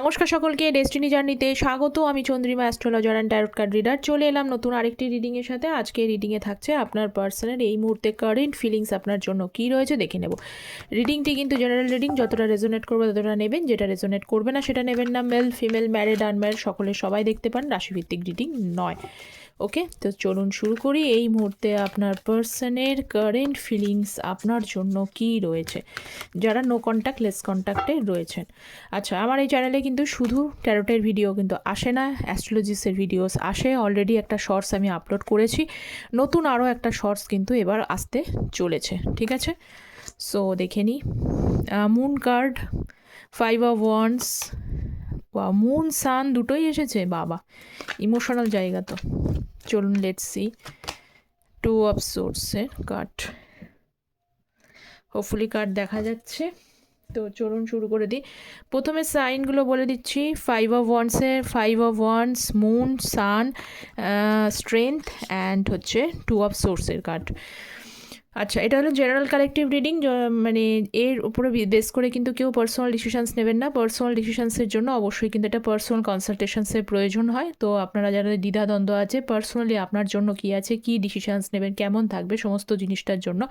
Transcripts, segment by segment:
নমস্কার সকলকে ডেস্টিনি জার্নিতে স্বাগত। আমি Chandrima astrologer and tarot card reader চলে এলাম নতুন আরেকটি রিডিংয়ের সাথে। আজকে রিডিংয়ে থাকছে আপনার পার্সনের এই মুহূর্তে কারেন্ট ফিলিংস আপনার জন্য কী রয়েছে দেখে নেব। রিডিংটি কিন্তু জেনারেল রিডিং যতটা রেজোনেট করবে ততটা নেবেন। যেটা রেজোনেট করবে না সেটা নেবেন না। মেল ফিমেল ম্যারিড আনম্যারিড সকলে সবাই দেখতে পান। রাশিভিত্তিক রিডিং নয়। ওকে তো চলুন শুরু করি। এই মুহূর্তে আপনার পার্সনের কারেন্ট ফিলিংস আপনার জন্য কী রয়েছে? যারা নো কন্ট্যাক্ট লেস কন্ট্যাক্টে রয়েছেন। আচ্ছা আমার এই চ্যানেলে কিন্তু শুধু ট্যারোটের ভিডিও কিন্তু আসে না অ্যাস্ট্রোলজিসের ভিডিওস আসে। অলরেডি একটা শর্টস আমি আপলোড করেছি। নতুন আরও একটা শর্টস কিন্তু এবার আসতে চলেছে, ঠিক আছে? সো দেখে নিই। Moon card five of wands moon sun দুটোই এসেছে, বাবা। ইমোশনাল জায়গা তো। চলুন লেটস সি টু অফ সোর্সের কার্ড হোপফুলি কার্ড দেখা যাচ্ছে। তো চলুন শুরু করে দিই। প্রথমে সাইনগুলো বলে দিচ্ছি। Five of ওয়ান্সের five of wands moon sun strength and হচ্ছে টু অফ সোর্সের কার্ড আচ্ছা এটা হলো জেনারেল কালেকটিভ রিডিং মানে এর উপরে বেস করে কিন্তু কেউ পার্সোনাল ডিসিশানস নেবেন না। পার্সোনাল ডিসিশানসের জন্য অবশ্যই কিন্তু এটা পার্সোনাল কনসালটেশনসের প্রয়োজন হয়। তো আপনারা যারা দ্বিধাদ্বন্দ্ব আছে পার্সোনালি আপনার জন্য কি আছে, কি ডিসিশানস নেবেন, কেমন থাকবে, সমস্ত জিনিসটার জন্য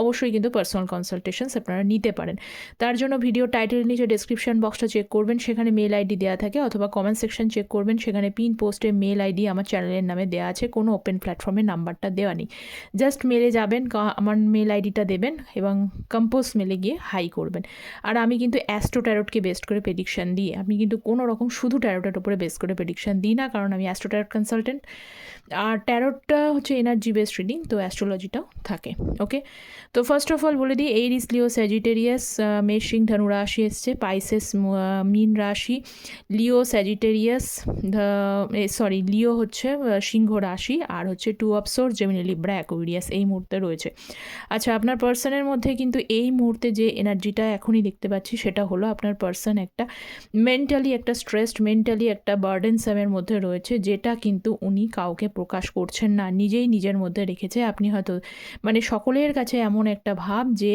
অবশ্যই কিন্তু পার্সোনাল কনসালটেশনস আপনারা নিতে পারেন। তার জন্য ভিডিও টাইটেল নিচে ডেসক্রিপশন বক্সটা চেক করবেন, সেখানে মেল আইডি দেওয়া থাকে অথবা কমেন্ট সেকশন চেক করবেন, সেখানে পিন পোস্টে মেল আইডি আমার চ্যানেলের নামে দেওয়া আছে, কোনো ওপেন প্ল্যাটফর্মে নাম্বারটা দেওয়া নেই। জাস্ট মেলে যাবেন আমার মেল আইডিটা দেবেন এবং কম্পোজ মেলে গিয়ে হাই করবেন। আর আমি কিন্তু অ্যাস্ট্রো ট্যারোটকে বেস্ট করে প্রেডিকশান দিই আমি কিন্তু কোনো রকম শুধু ট্যারোটের উপরে বেস করে প্রেডিকশান দিই না, কারণ আমি অ্যাস্ট্রো ট্যারোট কনসালটেন্ট আর ট্যারোটটা হচ্ছে এনার্জি বেসড রিডিং তো অ্যাস্ট্রোলজিটাও থাকে ওকে তো ফার্স্ট অফ অল বলে দিই এইরিস লিও স্যাজিটেরিয়াস মেশিং ধনু রাশি এসছে পাইসেস মিন রাশি লিও স্যাজিটেরিয়াস সরি লিও হচ্ছে সিংহ রাশি, আর হচ্ছে two of sword Gemini Libra Aquarius এই মুহূর্তে রয়েছে। আচ্ছা আপনার পার্সনের মধ্যে কিন্তু এই মুহূর্তে যে এনার্জিটা এখনই দেখতে পাচ্ছি, সেটা হলো আপনার পার্সন একটা মেন্টালি একটা স্ট্রেসড মেন্টালি একটা বার্ডেন বার্ডেনসামের মধ্যে রয়েছে, যেটা কিন্তু উনি কাউকে প্রকাশ করছেন না, নিজেই নিজের মধ্যে রেখেছে। আপনি হয়তো মানে সকলের কাছে এমন একটা ভাব যে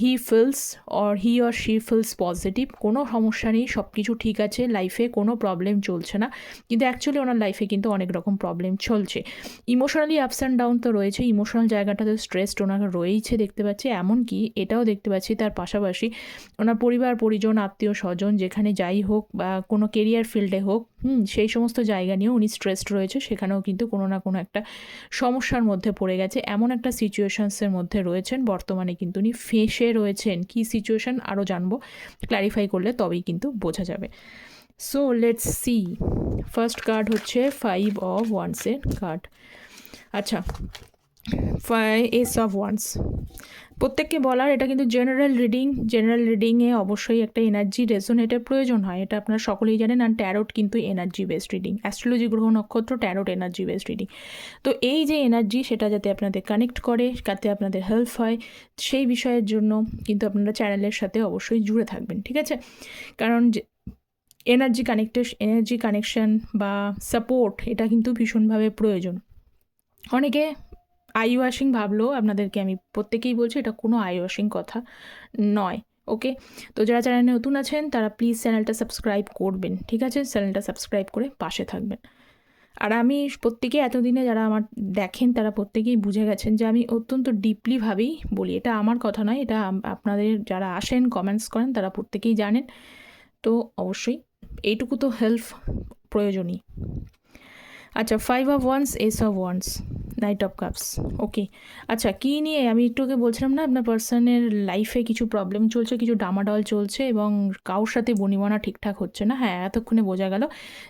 he feels or he or she feels positive কোনো সমস্যা নেই সব কিছু ঠিক আছে লাইফে কোনো প্রবলেম চলছে না। কিন্তু অ্যাকচুয়ালি ওনার লাইফে কিন্তু অনেক রকম প্রবলেম চলছে। ইমোশনালি আপস অ্যান্ড ডাউন তো রয়েছে ইমোশনাল জায়গাটাতে স্ট্রেসড ওনার রয়েইছে দেখতে পাচ্ছি, এমনকি এটাও দেখতে পাচ্ছি তার পাশাপাশি ওনার পরিবার, পরিজন, আত্মীয়, স্বজন যেখানে যাই হোক বা কোনো কেরিয়ার ফিল্ডে হোক, হুম, সেই সমস্ত জায়গা নিয়েও উনি স্ট্রেসড রয়েছে, সেখানেও কিন্তু কোনো না কোনো একটা সমস্যার মধ্যে পড়ে গেছে, এমন একটা সিচুয়েশনসের মধ্যে রয়েছেন, বর্তমানে কিন্তু উনি ফেসে রয়েছেন, কি সিচুয়েশন আরও জানব ক্ল্যারিফাই করলে তবেই কিন্তু বোঝা যাবে। So let's see first card হচ্ছে ফাইভ অফ ওয়ান্সের কার্ড আচ্ছা এস অফ ওয়ান্স প্রত্যেককে বলার, এটা কিন্তু জেনারেল রিডিং জেনারেল রিডিংয়ে অবশ্যই একটা এনার্জি রেজোনেটের প্রয়োজন হয়। এটা আপনারা সকলেই জানেন আর ট্যারোট কিন্তু এনার্জি বেসড রিডিং অ্যাস্ট্রোলজি গ্রহ, নক্ষত্র ট্যারোট এনার্জি বেসড রিডিং তো এই যে এনার্জি সেটা যাতে আপনাদের কানেক্ট করে যাতে আপনাদের হেল্প হয়, সেই বিষয়ের জন্য কিন্তু আপনারা চ্যানেলের সাথে অবশ্যই জুড়ে থাকবেন, ঠিক আছে? কারণ এনার্জি কানেক্টেড এনার্জি কানেকশন বা সাপোর্ট এটা কিন্তু ভীষণভাবে প্রয়োজন। অনেকে আই ওয়াশিং ভাবলেও আপনাদেরকে আমি প্রত্যেকেই বলছি এটা কোনো আই ওয়াশিং কথা নয়, ওকে? তো যারা চ্যানেলে নতুন আছেন, তারা প্লিজ চ্যানেলটা সাবস্ক্রাইব করবেন, ঠিক আছে? চ্যানেলটা সাবস্ক্রাইব করে পাশে থাকবেন। আর আমি প্রত্যেকে এতদিনে যারা আমার দেখেন, তারা প্রত্যেকেই বুঝে গেছেন যে আমি অত্যন্ত ডিপলিভাবেই বলি, এটা আমার কথা নয়, এটা আপনাদের যারা আসেন কমেন্টস করেন, তারা প্রত্যেকেই জানেন। তো অবশ্যই এইটুকু তো হেল্প প্রয়োজনই। আচ্ছা five of wands ace of wands knight of cups okay আচ্ছা কী নিয়ে? আমি একটু ওকে বলছিলাম না, আপনার পার্সনের লাইফে কিছু প্রবলেম চলছে, কিছু ডামাডল চলছে এবং কারোর সাথে বনিবনা ঠিকঠাক হচ্ছে না? হ্যাঁ এতক্ষণে বোঝা গেল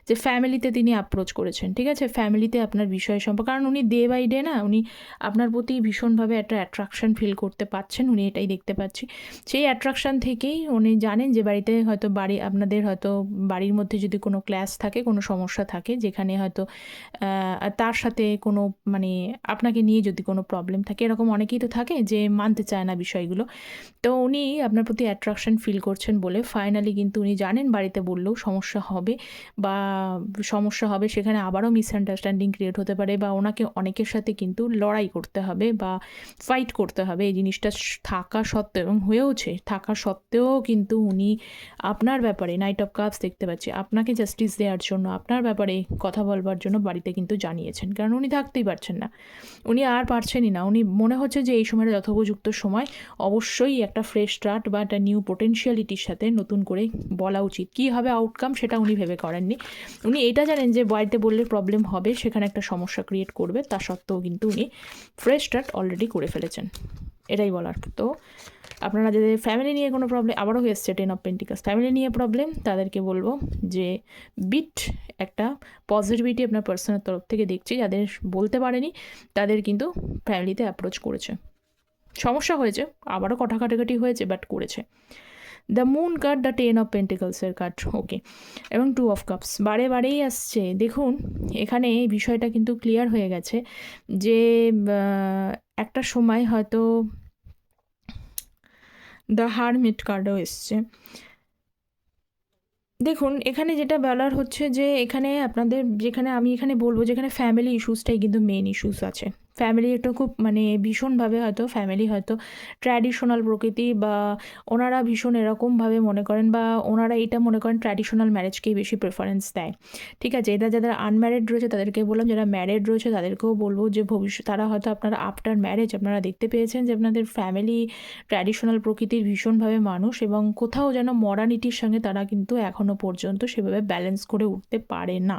যে ফ্যামিলিতে তিনি অ্যাপ্রোচ করেছেন, ঠিক আছে? ফ্যামিলিতে আপনার বিষয় সম্পর্কে, কারণ উনি ডে বাই ডে না, উনি আপনার প্রতি ভীষণভাবে একটা অ্যাট্রাকশন ফিল করতে পাচ্ছেন, উনি এটাই দেখতে পাচ্ছি। সেই অ্যাট্রাকশান থেকেই উনি জানেন যে বাড়িতে হয়তো বাড়ি, আপনাদের হয়তো বাড়ির মধ্যে যদি কোনো ক্লাস থাকে, কোনো সমস্যা থাকে, যেখানে হয়তো তার সাথে কোনো মানে আপনাকে নিয়ে যদি কোনো প্রবলেম থাকে, এরকম অনেকেই তো থাকে যে মানতে চায় না বিষয়গুলো। তো উনি আপনার প্রতি অ্যাট্রাকশন ফিল করছেন বলে ফাইনালি কিন্তু উনি জানেন বাড়িতে বললেও সমস্যা হবে বা সমস্যা হবে সেখানে আবারও মিসআন্ডারস্ট্যান্ডিং ক্রিয়েট হতে পারে বা ওনাকে অনেকের সাথে কিন্তু লড়াই করতে হবে বা ফাইট করতে হবে। এই জিনিসটা থাকা সত্ত্বেও এবং হয়েওছে। থাকা সত্ত্বেও কিন্তু উনি আপনার ব্যাপারে নাইট অফ কাপস দেখতে পাচ্ছি। আপনাকে জাস্টিস দেওয়ার জন্য, আপনার ব্যাপারে কথা বলবার জন্য বাড়িতে কিন্তু জানিয়েছেন। কারণ উনি থাকতেই পারছেন না। উনি আর পারছেনই না। উনি মনে হচ্ছে যে এই সময়টা যথোপযুক্ত সময় অবশ্যই একটা ফ্রেশ স্টার্ট বা একটা নিউ পোটেন্সিয়ালিটির সাথে নতুন করে বলা উচিত। কী হবে আউটকাম সেটা উনি ভেবে করেননি। উনি এটা জানেন যে বাড়িতে বললে প্রবলেম হবে, সেখানে একটা সমস্যা ক্রিয়েট করবে, তা সত্ত্বেও কিন্তু উনি ফ্রেশ স্টার্ট অলরেডি করে ফেলেছেন। এটাই বলার। তো আপনারা যাদের ফ্যামিলি নিয়ে কোনো প্রবলেম আবারও এসছে টেন অফ পেন্টিকাস ফ্যামিলি নিয়ে প্রবলেম তাদেরকে বলব যে বিট একটা পজিটিভিটি আপনার পার্সনের তরফ থেকে দেখছি। যাদের বলতে পারেনি, তাদের কিন্তু ফ্যামিলিতে অ্যাপ্রোচ করেছে। সমস্যা হয়েছে, আবারও কটা কাটাকাটি হয়েছে বাট করেছে। The moon card the ten of পেন্টিকলসের card okay এবং টু অফ কাপস বারে বারেই আসছে। দেখুন, এখানে এই বিষয়টা কিন্তু ক্লিয়ার হয়ে গেছে যে একটা সময় হয়তো দ্য হারমিট কার্ডও এসছে। দেখুন, এখানে যেটা বলার হচ্ছে যে, এখানে আপনাদের, যেখানে আমি এখানে বলব যেখানে ফ্যামিলি ইস্যুসটাই কিন্তু মেন ইস্যুস আছে। ফ্যামিলি একটা খুব মানে ভীষণভাবে হয়তো ফ্যামিলি হয়তো ট্র্যাডিশনাল প্রকৃতি বা ওনারা ভীষণ এরকমভাবে মনে করেন বা ওনারা এটা মনে করেন ট্র্যাডিশনাল ম্যারেজকেই বেশি প্রেফারেন্স দেয়। ঠিক আছে? এটা যারা আনম্যারিড রয়েছে তাদেরকে বললাম, যারা ম্যারিড রয়েছে তাদেরকেও বলব যে ভবিষ্যৎ, তারা হয়তো আপনারা আফটার ম্যারেজ আপনারা দেখতে পেয়েছেন যে আপনাদের ফ্যামিলি ট্র্যাডিশনাল প্রকৃতির ভীষণভাবে মানুষ এবং কোথাও যেন মডার্নিটির সঙ্গে তারা কিন্তু এখনও পর্যন্ত সেভাবে ব্যালেন্স করে উঠতে পারে না।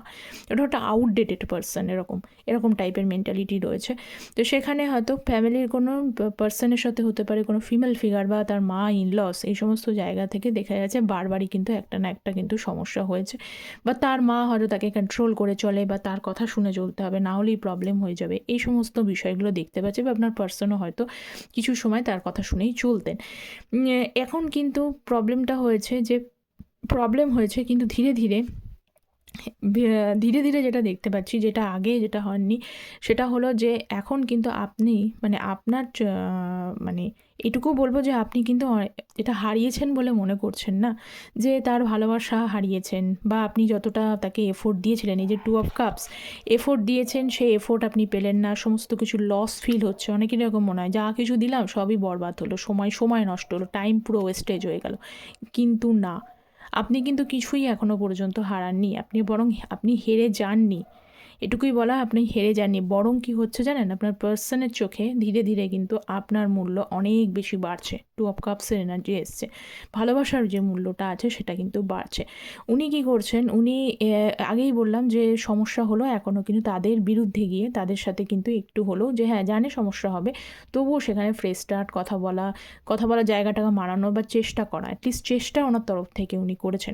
এটা একটা আউটডেটেড পার্সন এরকম এরকম টাইপের মেন্টালিটি রয়েছে। তো সেখানে হয়তো ফ্যামিলির কোনো পার্সনের সাথে হতে পারে কোনো ফিমেল ফিগার বা তার মা ইন লস এই সমস্ত জায়গা থেকে দেখা যাচ্ছে বারবারই কিন্তু একটা না একটা কিন্তু সমস্যা হয়েছে। বা তার মা হয়তো তাকে কন্ট্রোল করে চলে বা তার কথা শুনে চলতে হবে, না হলেই প্রবলেম হয়ে যাবে। এই সমস্ত বিষয়গুলো দেখতে পাচ্ছে বা আপনার পার্সনও হয়তো কিছু সময় তার কথা শুনেই চলতেন। এখন কিন্তু প্রবলেমটা হয়েছে যে প্রবলেম হয়েছে কিন্তু ধীরে ধীরে ধীরে ধীরে যেটা দেখতে পাচ্ছি, যেটা আগে যেটা হয়নি, সেটা হলো যে এখন কিন্তু আপনি মানে আপনার মানে এটুকু বলব যে আপনি কিন্তু এটা হারিয়েছেন বলে মনে করছেন না, যে তার ভালোবাসা হারিয়েছেন বা আপনি যতটা তাকে এফোর্ট দিয়েছিলেন, এই যে টু অফ কাপস এফোর্ট দিয়েছেন, সেই এফোর্ট আপনি পেলেন না, সমস্ত কিছু লস ফিল হচ্ছে। অনেকের এরকম মনে হয়, যা কিছু দিলাম সবই বরবাদ হলো, সময় সময় নষ্ট হলো টাইম পুরো ওয়েস্টেজ হয়ে গেল। কিন্তু না। আপনি কিন্তু কিছুই এখনও পর্যন্ত হারাননি। আপনি বরং আপনি হেরে যাননি। এটুকুই বলা, আপনি হেরে যাননি। বরং কি হচ্ছে জানেন? আপনার পার্সনের চোখে ধীরে ধীরে কিন্তু আপনার মূল্য অনেক বেশি বাড়ছে। টু অফ কাপসের এনার্জি এসছে। ভালোবাসার যে মূল্যটা আছে, সেটা কিন্তু বাড়ছে। উনি কি করছেন? উনি আগেই বললাম যে সমস্যা হলো এখনও কিন্তু তাদের বিরুদ্ধে গিয়ে, তাদের সাথে কিন্তু একটু হলেও যে হ্যাঁ জানে সমস্যা হবে। তবুও সেখানে ফ্রেশ স্টার্ট কথা বলা কথা বলা জায়গাটাকে মারানো বা চেষ্টা করা অ্যাটলিস্ট চেষ্টা ওনার তরফ থেকে উনি করেছেন।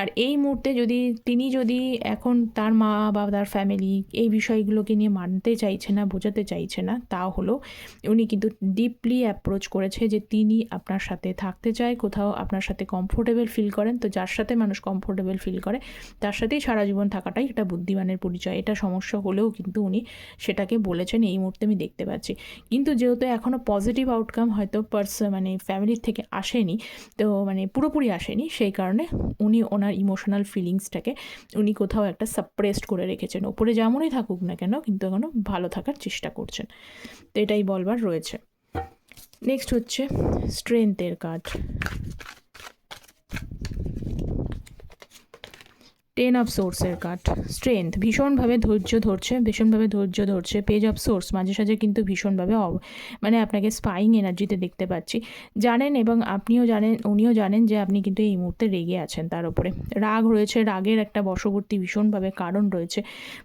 আর এই মুহূর্তে যদি, তিনি যদি এখন তার মা বা তার ফ্যামিলি এই বিষয়গুলোকে নিয়ে মানতে চাইছে না, বোঝাতে চাইছে না, তা হলো উনি কিন্তু ডিপলি অ্যাপ্রোচ করেছে যে তিনি আপনার সাথে থাকতে চায়, কোথাও আপনার সাথে কমফোর্টেবল ফিল করেন। তো যার সাথে মানুষ কমফোর্টেবল ফিল করে, তার সাথেই সারা জীবন থাকাটাই একটা বুদ্ধিমানের পরিচয়। এটা সমস্যা হলেও কিন্তু উনি সেটাকে বলেছেন, এই মুহূর্তে আমি দেখতে পাচ্ছি। কিন্তু যেহেতু এখনও পজিটিভ আউটকাম হয়তো পার্স মানে ফ্যামিলির থেকে আসেনি, তো মানে পুরোপুরি আসেনি, সেই কারণে উনি ওনার ইমোশনাল ফিলিংসটাকে উনি কোথাও একটা সাপ্রেসড করে রেখেছেন। ওপরে যেমনই থাকুক না কেন কিন্তু এখনও ভালো থাকার চেষ্টা করছেন। তো এটাই বলবার রয়েছে। নেক্সট হচ্ছে স্ট্রেংথের কাজ। টেন অফ সোর্সের কার্ড স্ট্রেংথ ভীষণভাবে ধৈর্য ধরছে, ভীষণভাবে ধৈর্য ধরছে। পেজ অফ সোর্স মাঝে সাঝে কিন্তু ভীষণভাবে মানে আপনাকে স্পাইং এনার্জিতে দেখতে পাচ্ছি। জানেন এবং আপনিও জানেন, উনিও জানেন যে আপনি কিন্তু এই মুহূর্তে রেগে আছেন তার উপরে। রাগ রয়েছে, রাগের একটা বশবর্তী ভীষণভাবে কারণ রয়েছে।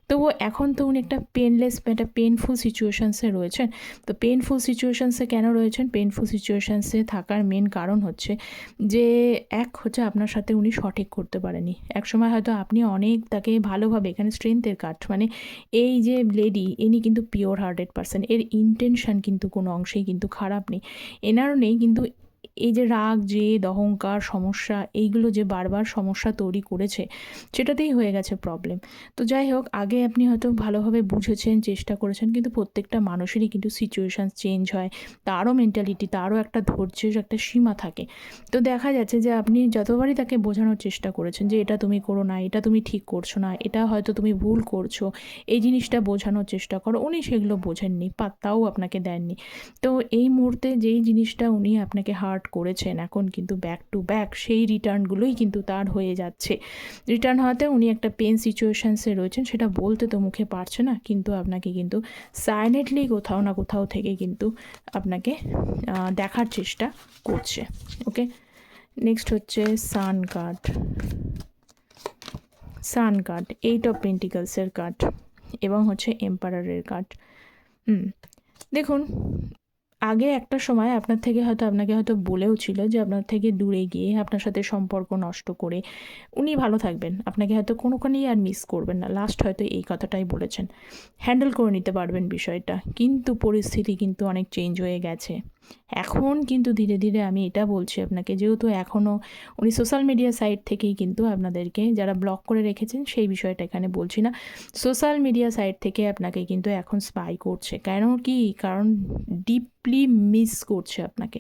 তবুও এখন তো উনি একটা পেনলেস একটা পেনফুল সিচুয়েশানসে রয়েছেন। তো পেনফুল সিচুয়েশানসে কেন রয়েছেন? পেনফুল সিচুয়েশানসে থাকার মেন কারণ হচ্ছে যে, এক হচ্ছে আপনার সাথে উনি সঠিক করতে পারেনি। একসময় হয়তো আপনি অনেক তাকে ভালোভাবে এখানে স্ট্রেংথের কাঠ মানে এই যে লেডি ইনি কিন্তু পিওর হার্টেড পার্সন এর ইন্টেনশান কিন্তু কোনো অংশেই কিন্তু খারাপ নেই। এনারও নেই কিন্তু এই যে রাগ, জেদ, অহংকার, সমস্যা, এইগুলো যে বারবার সমস্যা তৈরি করেছে, সেটাতেই হয়ে গেছে প্রবলেম তো যাই হোক, আগে আপনি হয়তো ভালোভাবে বুঝেছেন, চেষ্টা করেছেন, কিন্তু প্রত্যেকটা মানুষেরই কিন্তু সিচুয়েশান চেঞ্জ হয়। তারও মেন্টালিটি তারও একটা ধৈর্যের একটা সীমা থাকে। তো দেখা যাচ্ছে যে আপনি যতবারই তাকে বোঝানোর চেষ্টা করেছেন যে এটা তুমি করো না, এটা তুমি ঠিক করছ না, এটা হয়তো তুমি ভুল করছ, এই জিনিসটা বোঝানোর চেষ্টা করো, উনি সেগুলো বোঝেননি, পাত্তাও আপনাকে দেননি। তো এই মুহূর্তে যেই জিনিসটা উনি আপনাকে হার্ট করেছেন। এখন কিন্তু ব্যাক টু ব্যাক সেই রিটার্নগুলোই কিন্তু তার হয়ে যাচ্ছে। রিটার্ন হওয়াতে উনি একটা পেন সিচুয়েশানসে রয়েছেন, সেটা বলতে তো মুখে পারছে না, কিন্তু আপনাকে কিন্তু সাইলেন্টলি কোথাও না কোথাও থেকে কিন্তু আপনাকে দেখার চেষ্টা করছে। ওকে নেক্সট হচ্ছে sun card sun card eight of পেন্টিকালসের card এবং হচ্ছে এম্পারারের কার্ড হুম, দেখুন আগে একটা সময় আপনার থেকে হয়তো আপনাকে হয়তো বলেও ছিল যে আপনার থেকে দূরে গিয়ে আপনার সাথে সম্পর্ক নষ্ট করে উনি ভালো থাকবেন। আপনাকে হয়তো কোনোখানেই আর মিস করবেন না। লাস্ট হয়তো এই কথাটাই বলেছেন। হ্যান্ডেল করে নিতে পারবেন বিষয়টা। কিন্তু পরিস্থিতি কিন্তু অনেক চেঞ্জ হয়ে গেছে। এখন কিন্তু ধীরে ধীরে আমি এটা বলছি আপনাকে, যেহেতু এখনও উনি সোশ্যাল মিডিয়া সাইট থেকেই কিন্তু আপনাদেরকে যারা ব্লক করে রেখেছেন সেই বিষয়টা এখানে বলছি না। সোশ্যাল মিডিয়া সাইট থেকে আপনাকে কিন্তু এখন স্পাই করছে। কেন কি? কারণ ডিপলি মিস করছে আপনাকে।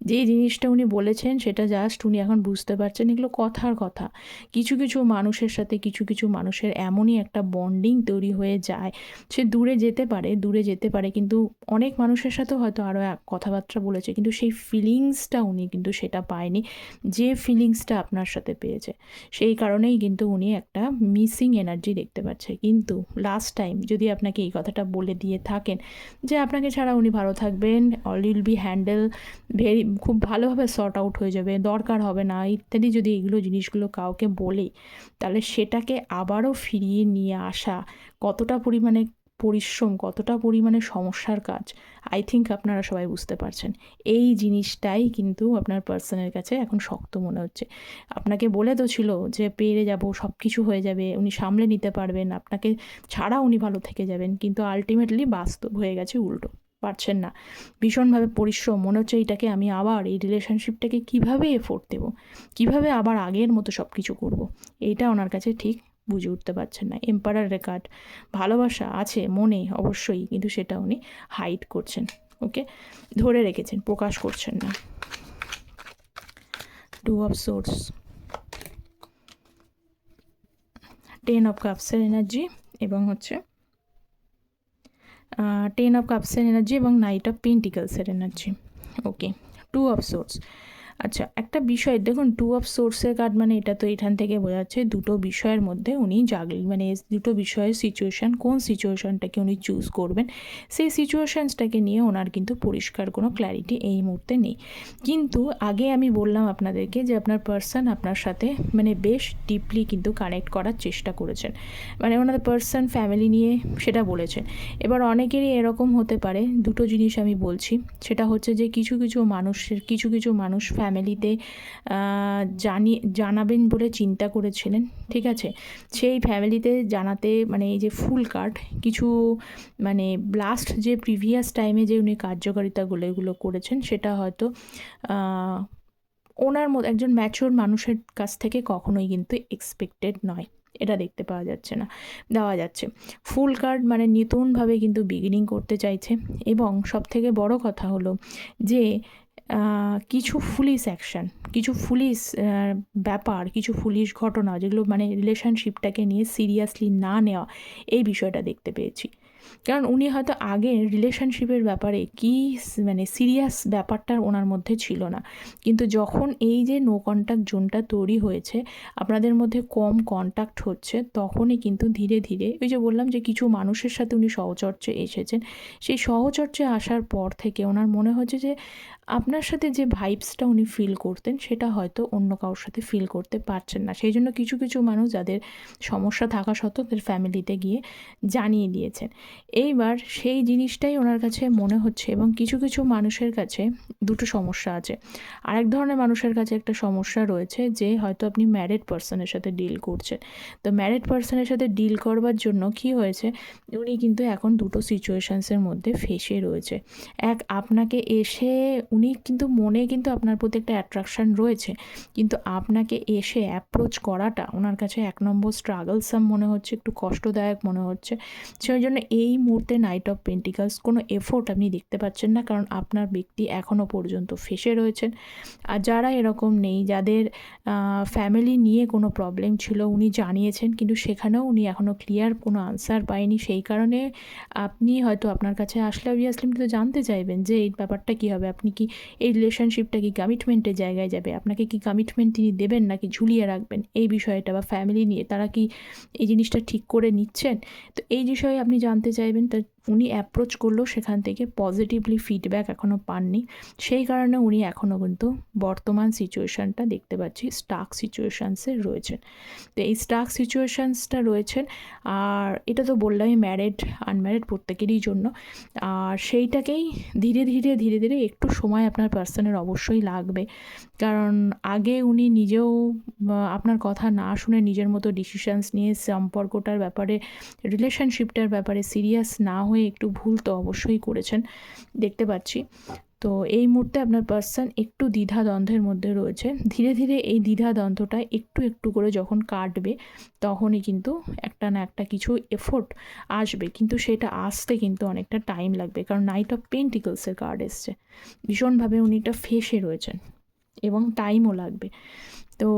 যে জিনিসটা উনি বলেছেন সেটা জাস্ট উনি এখন বুঝতে পারছেন, এগুলো কথার কথা। কিছু কিছু মানুষের সাথে, কিছু কিছু মানুষের এমনই একটা বন্ডিং তৈরি হয়ে যায়। সে দূরে যেতে পারে, দূরে যেতে পারে, কিন্তু অনেক মানুষের সাথেও হয়তো আরও এক কথাবার্তা বলেছে, কিন্তু সেই ফিলিংসটা উনি কিন্তু সেটা পায়নি, যে ফিলিংসটা আপনার সাথে পেয়েছে। সেই কারণেই কিন্তু উনি একটা মিসিং এনার্জি দেখতে পাচ্ছে। কিন্তু লাস্ট টাইম যদি আপনাকে এই কথাটা বলে দিয়ে থাকেন যে আপনাকে ছাড়া উনি ভালো থাকবেন all will be handle very খুব ভালোভাবে সর্ট আউট হয়ে যাবে, দরকার হবে না, ইত্যাদি যদি এগুলো জিনিসগুলো কাউকে বলে, তাহলে সেটাকে আবারও ফিরিয়ে নিয়ে আসা, কতটা পরিমাণে পরিশ্রম, কতটা পরিমাণে সমস্যার কাজ আই থিঙ্ক আপনারা সবাই বুঝতে পারছেন। এই জিনিসটাই কিন্তু আপনার পার্সনের কাছে এখন শক্ত মনে হচ্ছে। আপনাকে বলে তো ছিল যে, পেরে যাব সব কিছু হয়ে যাবে, উনি সামলে নিতে পারবেন, আপনাকে ছাড়া উনি ভালো থেকে যাবেন। কিন্তু আলটিমেটলি বাস্তব হয়ে গেছে উল্টো। পারছেন না। ভীষণভাবে পরিশ্রম। মনে হচ্ছে এইটাকে আমি আবার, এই রিলেশনশিপটাকে কীভাবে এফোর্ট দেবো? কীভাবে আবার আগের মতো সব কিছু করব? এইটা ওনার কাছে ঠিক বুঝে উঠতে পারছেন না। এম্পারার রেকার্ড ভালোবাসা আছে মনে অবশ্যই, কিন্তু সেটা উনি হাইড করছেন ওকে ধরে রেখেছেন, প্রকাশ করছেন না। Two of swords ten of কাপসের energy এবং হচ্ছে টেন অফ কাপসের এনার্জি এবং knight of পেন্টিকালসের energy okay two of swords আচ্ছা একটা বিষয়, দেখুন টু অফ সোর্সের কার্ড মানে এটা তো এখান থেকে বোঝা যাচ্ছে দুটো বিষয়ের মধ্যে উনি জাগলি মানে দুটো বিষয়ের সিচুয়েশান কোন সিচুয়েশানটাকে উনি চুজ করবেন, সেই সিচুয়েশানসটাকে নিয়ে ওনার কিন্তু পরিষ্কার কোনো ক্ল্যারিটি এই মুহূর্তে নেই। কিন্তু আগে আমি বললাম আপনাদেরকে যে আপনার পার্সন আপনার সাথে মানে বেশ ডিপলি কিন্তু কানেক্ট করার চেষ্টা করেছেন। মানে ওনাদের পার্সন ফ্যামিলি নিয়ে সেটা বলেছেন। এবার অনেকেরই এরকম হতে পারে, দুটো জিনিস আমি বলছি, সেটা হচ্ছে যে কিছু কিছু মানুষের, কিছু কিছু মানুষ ফ্যামিলিতে জানি, জানাবেন বলে চিন্তা করেছিলেন, ঠিক আছে? সেই ফ্যামিলিতে জানাতে মানে এই যে ফুল কার্ড, কিছু মানে লাস্ট যে প্রিভিয়াস টাইমে যে উনি কার্যকারিতাগুলো এগুলো করেছেন, সেটা হয়তো ওনার মতো, একজন ম্যাচিওর মানুষের কাছ থেকে কখনোই কিন্তু এক্সপেক্টেড নয়। এটা দেখতে পাওয়া যাচ্ছে না, দেওয়া যাচ্ছে। ফুল কার্ড মানে নতুনভাবে কিন্তু বিগিনিং করতে চাইছে, এবং সবথেকে বড় কথা হলো যে কিছু ফুলিশ অ্যাকশন কিছু ফুলিশ ব্যাপার, কিছু ফুলিশ ঘটনা যেগুলো মানে রিলেশনশিপটাকে নিয়ে সিরিয়াসলি না নেওয়া, এই বিষয়টা দেখতে পেয়েছি। কারণ উনি হয়তো আগে রিলেশনশিপের ব্যাপারে কি মানে সিরিয়াস ব্যাপারটা ওনার মধ্যে ছিল না। কিন্তু যখন এই যে নো কন্ট্যাক্ট জোনটা তৈরি হয়েছে, আপনাদের মধ্যে কম কন্ট্যাক্ট হচ্ছে, তখনই কিন্তু ধীরে ধীরে ওই যে বললাম যে কিছু মানুষের সাথে উনি সহচর্চে এসেছেন। সেই সহচর্চে আসার পর থেকে ওনার মনে হচ্ছে যে আপনার সাথে যে ভাইবসটা উনি ফিল করতেন, সেটা হয়তো অন্য কারোর সাথে ফিল করতে পারছেন না। সেই জন্য কিছু কিছু মানুষ যাদের সমস্যা থাকা সত্ত্বেও তাদের ফ্যামিলিতে গিয়ে জানিয়ে দিয়েছেন। এইবার সেই জিনিসটাই ওনার কাছে মনে হচ্ছে এবং কিছু কিছু মানুষের কাছে দুটো সমস্যা আছে। আরেক ধরনের মানুষের কাছে একটা সমস্যা রয়েছে যে হয়তো আপনি ম্যারিড পার্সনের সাথে ডিল করছেন। তো ম্যারিড পার্সনের সাথে ডিল করবার জন্য কি হয়েছে? উনি কিন্তু এখন দুটো সিচুয়েশানসের মধ্যে ফেসে রয়েছে। এক, আপনাকে এসে উনি কিন্তু মনে কিন্তু আপনার প্রতি একটা অ্যাট্রাকশান রয়েছে। কিন্তু আপনাকে এসে অ্যাপ্রোচ করাটা ওনার কাছে এক নম্বর স্ট্রাগলসাম মনে হচ্ছে, একটু কষ্টদায়ক মনে হচ্ছে। সেই জন্য এই মুহূর্তে নাইট অফ পেন্টিকালস কোনো এফোর্ট আপনি দেখতে পাচ্ছেন না, কারণ আপনার ব্যক্তি এখনও পর্যন্ত ফেসে রয়েছেন। আর যারা এরকম নেই, যাদের ফ্যামিলি নিয়ে কোনো প্রবলেম ছিল, উনি জানিয়েছেন, কিন্তু সেখানেও উনি এখনও ক্লিয়ার কোনো আনসার পায়নি। সেই কারণে আপনি হয়তো আপনার কাছে আসলে অবভিয়াসলি তো জানতে চাইবেন যে এই ব্যাপারটা কী হবে, আপনি কি, এই রিলেশনশিপটা কি কমিটমেন্টের জায়গায় যাবে? আপনাকে কি কমিটমেন্ট তিনি দেবেন নাকি ঝুলিয়ে রাখবেন? এই বিষয়টা বা ফ্যামিলি নিয়ে তারা কি এই জিনিসটা ঠিক করে নিচ্ছেন? তো এই বিষয়ে আপনি জানতে চাইবেন, তা উনি অ্যাপ্রোচ করলেও সেখান থেকে পজিটিভলি ফিডব্যাক এখনও পাননি। সেই কারণে উনি এখনও কিন্তু বর্তমান সিচুয়েশানটা দেখতে পাচ্ছি স্টাক সিচুয়েশানসে রয়েছেন। তো এই স্টাক সিচুয়েশানসটা রয়েছেন, আর এটা তো বললামই ম্যারেড আনম্যারেড প্রত্যেকেরই জন্য। আর সেইটাকেই ধীরে ধীরে ধীরে ধীরে একটু সময় আপনার পার্সনের অবশ্যই লাগবে। কারণ আগে উনি নিজেও আপনার কথা না শুনে নিজের মতো ডিসিশানস নিয়ে সম্পর্কটার ব্যাপারে রিলেশনশিপটার ব্যাপারে সিরিয়াস না হয়ে একটু ভুল তো অবশ্যই করেছেন, দেখতে পাচ্ছি। তো এই মুহূর্তে আপনার পার্সন একটু দ্বিধা দ্বন্দ্বের মধ্যে রয়েছে। ধীরে ধীরে এই দ্বিধা দ্বন্দ্বটা একটু একটু করে যখন কাটবে, তখনই কিন্তু একটা না একটা কিছু এফোর্ট আসবে। কিন্তু সেটা আসতে কিন্তু অনেকটা টাইম লাগবে, কারণ নাইট অফ পেন্টিকলসের কার্ড এসছে। ভীষণভাবে উনি একটা ফেসে রয়েছেন এবং টাইমও লাগবে। তো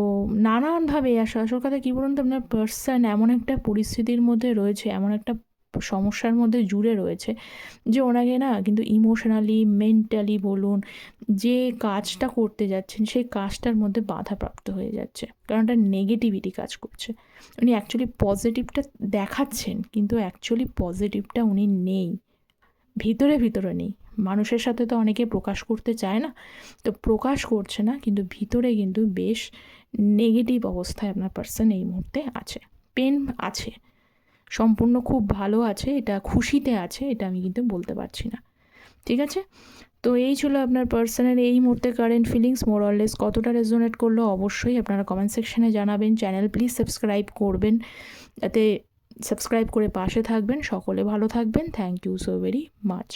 নানানভাবে আসলে আসল কথা কী বলুন তো? আপনার পার্সন এমন একটা পরিস্থিতির মধ্যে রয়েছে, এমন একটা সমস্যার মধ্যে জুড়ে রয়েছে যে ওনাকে না কিন্তু ইমোশনালি মেন্টালি বলুন, যে কাজটা করতে যাচ্ছেন সেই কাজটার মধ্যে বাধাপ্রাপ্ত হয়ে যাচ্ছে। কারণ ওটা নেগেটিভিটি কাজ করছে। উনি অ্যাকচুয়ালি পজিটিভটা দেখাচ্ছেন, কিন্তু অ্যাকচুয়ালি পজিটিভটা উনি নেই। ভিতরে ভিতরে নেই। মানুষের সাথে তো অনেকে প্রকাশ করতে চায় না। তো প্রকাশ করছে না, কিন্তু ভিতরে কিন্তু বেশ নেগেটিভ অবস্থায় আপনার পার্সন এই মুহূর্তে আছে। পেন আছে। সম্পূর্ণ খুব ভালো আছে, এটা খুশিতে আছে, এটা আমি কিন্তু বলতে পারছি না। ঠিক আছে? তো এই ছিল আপনার পার্সোনাল এই মুহূর্তে কারেন্ট ফিলিংস মোরলেস কতটা রেজোনেট করল অবশ্যই আপনারা কমেন্ট সেকশানে জানাবেন। চ্যানেল প্লিজ সাবস্ক্রাইব করবেন, যাতে সাবস্ক্রাইব করে পাশে থাকবেন। সকলে ভালো থাকবেন। Thank you so very much